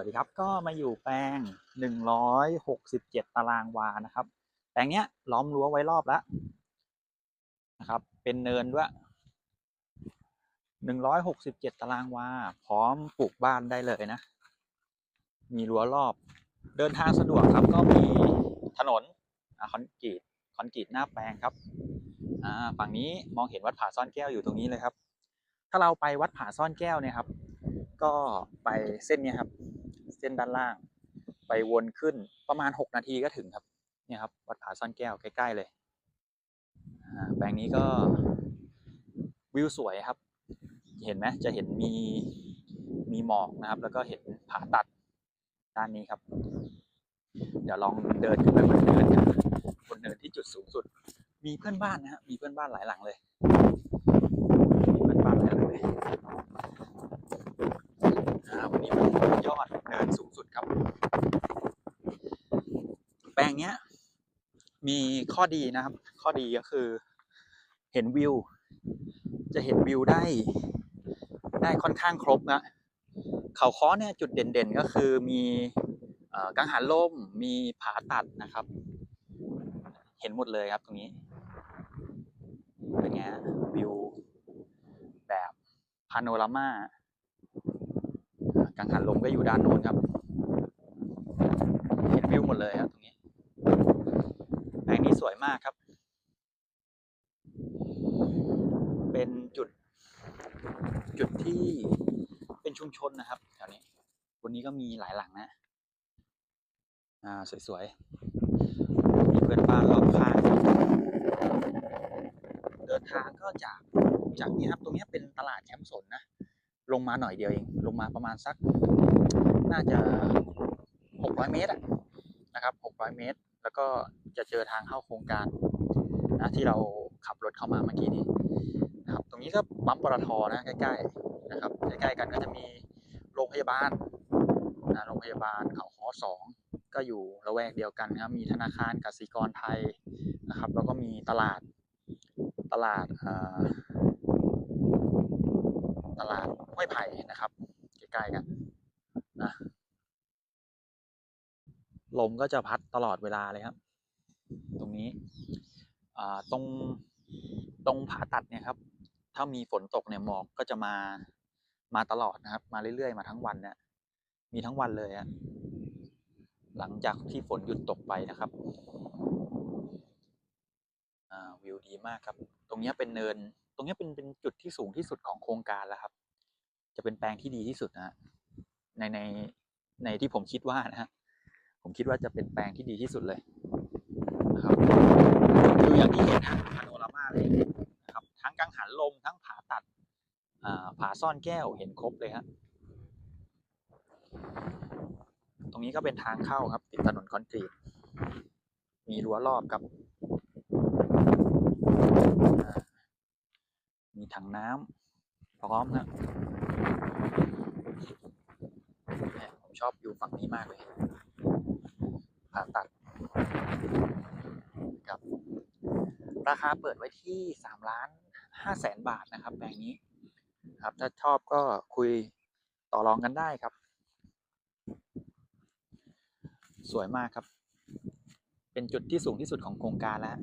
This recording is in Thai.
วัสดีครับก็มาอยู่แปลง 167 ตารางวานะครับ แปลงเนี้ยล้อมรั้วไว้รอบแล้วนะครับ เป็นเนินด้วย 167 ตารางวา พร้อมปลูกบ้านได้เลยนะ มีรั้วรอบ เดินทางสะดวกครับ ก็มีถนนคอนกรีตคอนกรีตหน้าแปลงครับอ่าฝั่งนี้มองเห็นวัดผาซ่อนแก้วอยู่ตรงนี้เลยครับ ถ้าเราไปวัดผาซ่อนแก้วเนี่ยครับ ก็ไปเส้นนี้ครับ ส้นด้านล่าง ไปวนขึ้นประมาณ 6 นาทีก็ถึงครับเนี่ยครับวัดผาซ่อนแก้วใกล้ๆเลยแปลงนี้ก็วิวสวยครับ เห็นไหมจะเห็นมีมีหมอกนะครับ แล้วก็เห็นผาตัดด้านนี้ครับ เดี๋ยวลองเดินขึ้นไปบนเนินกันบนเนินที่จุดสูงสุด มีเพื่อนบ้านนะฮะมีเพื่อนบ้านหลายหลังเลย มีเพื่อนบ้านหลายหลังเลย อ่าวันนี้มันยอดเนินสูงสุดครับ แปลงเนี้ย มีข้อดีนะครับ ข้อดีก็คือเห็นวิว จะเห็นวิวได้ ได้ค่อนข้างครบนะเขาค้อเนี่ยจุดเด่นๆก็คือมีอกังหันลมมีผาตัดนะครับ เห็นหมดเลยครับตรงนี้เป็นไงวิวแบบพาโนรามากังหันลมก็อยู่ด้านโน้นครับ เห็นวิวหมดเลยครับตรงนี้แปลงนี้ สวยมากครับ เป็นจุด จุดที่เป็นชุมชนนะครับแถวนี้วันนี้ก็มีหลายหลังนะ อ่าสวยๆ มีเพื่อนบ้านรอบข้างเดินทางก็จากจากนี้ครับ ตรงนี้เป็นตลาดแคมป์สนนะ ลงมาหน่อยเดียวเอง ลงมาประมาณสัก น่าจะ 600 เมตรอะนะครับ 600 เมตร แล้วก็ จะเจอทางเข้าโครงการนะที่เราขับรถเข้ามาเมื่อกี้นี้นะครับ ตรงนี้ก็ปั๊มปตทนะใกล้ๆนะครับใกล้ๆกันก็จะมีโรงพยาบาลนะโรงพยาบาลเขาค้อสองก็อยู่ละแวกเดียวกันนะครับมีธนาคารกสิกรไทยนะครับ แล้วก็มีตลาดตลาดตลาดห้วยไผ่นะครับใกล้ๆกันนะลมก็จะพัดตลอดเวลาเลยครับ นี้อ่าตรงตรงผาตัดเนี่ยครับ ถ้ามีฝนตกเนี่ยหมอกก็จะมามาตลอดนะครับ มาเรื่อยๆมาทั้งวันเนี่ยมีทั้งวันเลยอะหลังจากที่ฝนหยุดตกไปนะครับวิวดีมากครับ ตรงเนี้ยเป็นเนิน ตรงเนี้ยเป็นเป็นจุดที่สูงที่สุดของโครงการแล้วครับ จะเป็นแปลงที่ดีที่สุดนะฮะในในในที่ผมคิดว่านะฮะผมคิดว่าจะเป็นแปลงที่ดีที่สุดเลย นะครับคืออย่างที่เห็นนะพาโนรามาเลยนะครับ ทั้งกังหันลมทั้งผาตัดอ่าผาซ่อนแก้วเห็นครบเลยฮะตรงนี้ก็เป็นทางเข้าครับ ติดถนนคอนกรีต มีรั้วรอบครับ มีถังน้ำพร้อมนี่ยผมชอบอยู่ฝั่งนี้มากเลยผ่าตัด ราคาเปิดไว้ที่สามล้านห้าแสนบาทนะครับแปลงนี้ครับถ้าชอบก็คุยต่อรองกันได้ครับ สวยมากครับ เป็นจุดที่สูงที่สุดของโครงการแล้ว